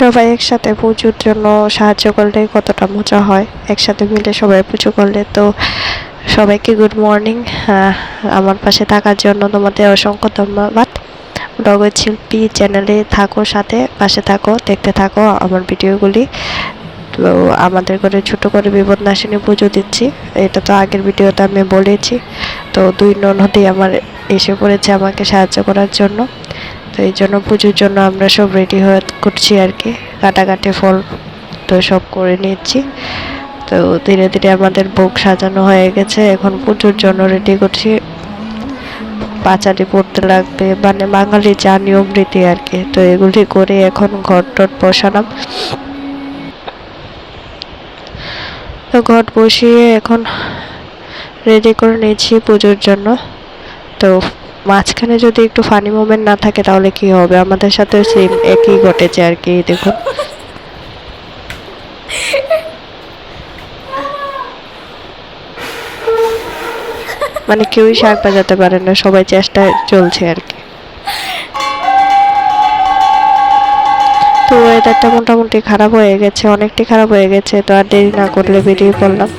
সবাই একসাথে পুজোর জন্য সাহায্য করলে কতটা মজা হয়? একসাথে মিলে সবাই পুজো করলে তো সবাইকে গুড মর্নিং আমার পাশে থাকার জন্য তোমাদের অসংখ্য ধন্যবাদ। নগর শিল্পী চ্যানেলে থাকো সাথে, পাশে থাকো, দেখতে থাকো আমার ভিডিওগুলি। তো আমাদের করে ছোট করে বিপদনাশিনী পুজো দিচ্ছি। এটা তো আগের ভিডিওতে আমি বলেছি। তো দুই ননদি আমার এসে পড়েছে আমাকে সাহায্য করার জন্য। তো এই জন্য পুজোর জন্য আমরা সব রেডি হয়ে করছি আর কি। কাটাকাটি ফল তো সব করে নিচ্ছি তো ধীরে ধীরে আমাদের বুক সাজানো হয়ে গেছে। এখন পুজোর জন্য রেডি করছি। পাঁচালি পড়তে লাগবে। মানে বাঙালি যা নিয়ম রীতি আর কি। তো এগুলি করে এখন ঘর টট বসালাম। তো ঘট বসিয়ে এখন রেডি করে নিয়েছি পুজোর জন্য। তো মাঝখানে যদি একটু ফানি মোমেন্ট না থাকে, তাহলে কি হবে? আমাদের সাথে সেম একই ঘটেছে আর কি, দেখুন। মানে কেউই শাক বাজাতে পারে না, সবাই চেষ্টায় চলছে আর কি। তো ওয়েদারটা মোটামুটি খারাপ হয়ে গেছে অনেকটাই খারাপ হয়ে গেছে, তো আর দেরি না করলে বেরিয়ে পড়লাম।